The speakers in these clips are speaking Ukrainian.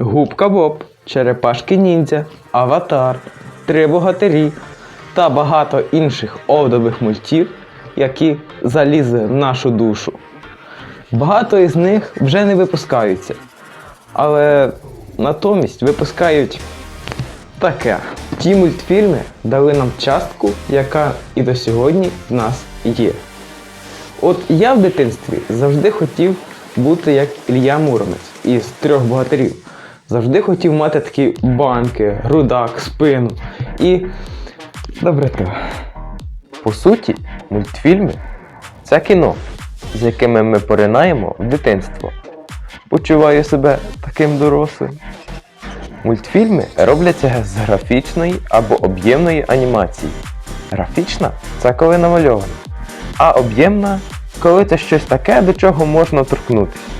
Губка Боб, Черепашки Ніндзя, Аватар, Три богатирі та багато інших овдових мультів, які залізли в нашу душу. Багато із них вже не випускаються, але натомість випускають таке. Ті мультфільми дали нам частку, яка і до сьогодні в нас є. От я в дитинстві завжди хотів бути як Ілля Муромець із трьох богатирів. Завжди хотів мати такі банки, грудак, спину і доброту. По суті, мультфільми це кіно, з якими ми поринаємо в дитинство. Почуваю себе таким дорослим. Мультфільми робляться з графічної або об'ємної анімації. Графічна це коли намальовано, а об'ємна коли це щось таке, до чого можна торкнутися.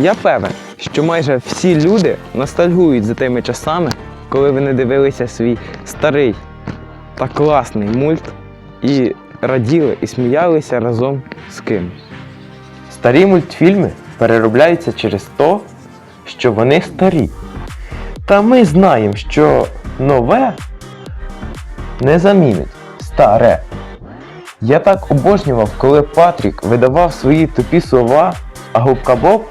Я певен, що майже всі люди ностальгують за тими часами, коли вони дивилися свій старий та класний мульт і раділи і сміялися разом з кимось. Старі мультфільми переробляються через то, що вони старі. Та ми знаємо, що нове не замінить старе. Я так обожнював, коли Патрік видавав свої тупі слова, а губка Боб.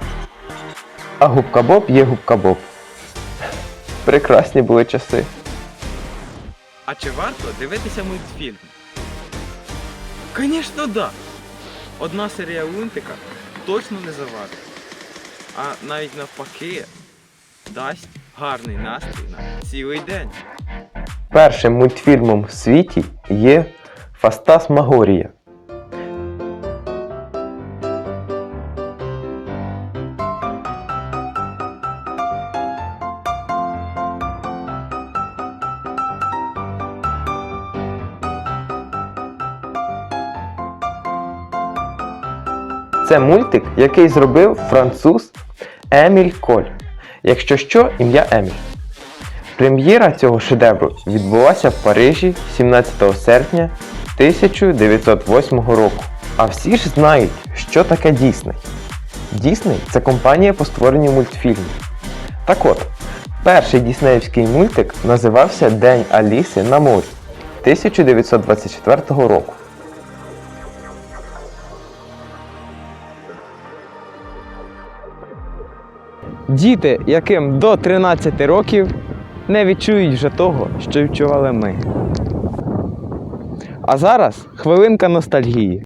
А губка Боб є губка Боб. Прекрасні були часи. А чи варто дивитися мультфільм? Звісно, да. Одна серія Лунтика точно не завадить. А навіть навпаки дасть гарний настрій на цілий день. Першим мультфільмом в світі є Фастасмагорія. Це мультик, який зробив француз Еміль Коль. Якщо що, ім'я Еміль. Прем'єра цього шедевру відбулася в Парижі 17 серпня 1908 року. А всі ж знають, що таке Дісней. Дісней це компанія по створенню мультфільмів. Так от, перший діснеївський мультик називався День Аліси на морі 1924 року. Діти, яким до 13 років, не відчують вже того, що відчували ми. А зараз хвилинка ностальгії.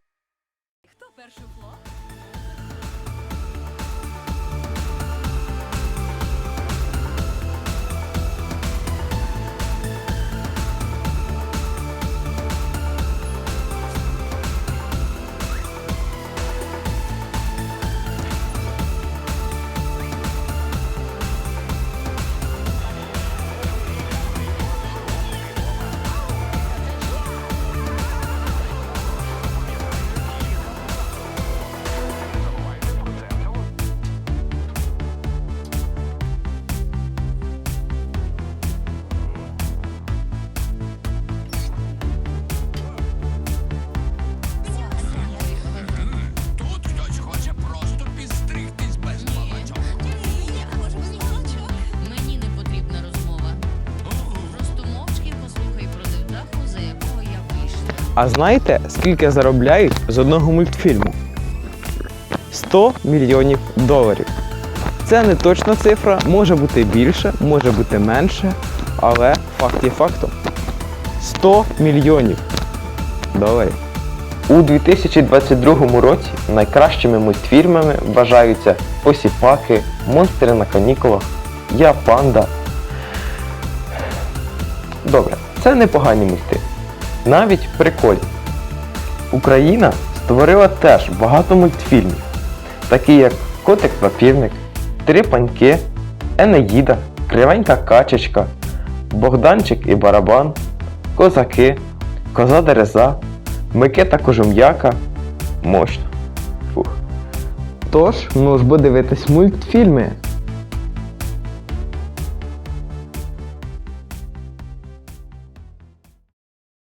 А знаєте, скільки заробляють з одного мультфільму? 100 мільйонів доларів. Це не точна цифра, може бути більше, може бути менше, але факт є фактом. 100 мільйонів доларів. У 2022 році найкращими мультфільмами вважаються Посіпаки, Монстри на канікулах, Я Панда. Добре, це непогані мульти. Навіть прикольні. Україна створила теж багато мультфільмів, такі як Котик Папірник, Три паньки, Енеїда, Кривенька качечка, Богданчик і Барабан, Козаки, Коза Дереза, Микита Кожум'яка. Мощно. Фух. Тож, ну ж бо дивитись мультфільми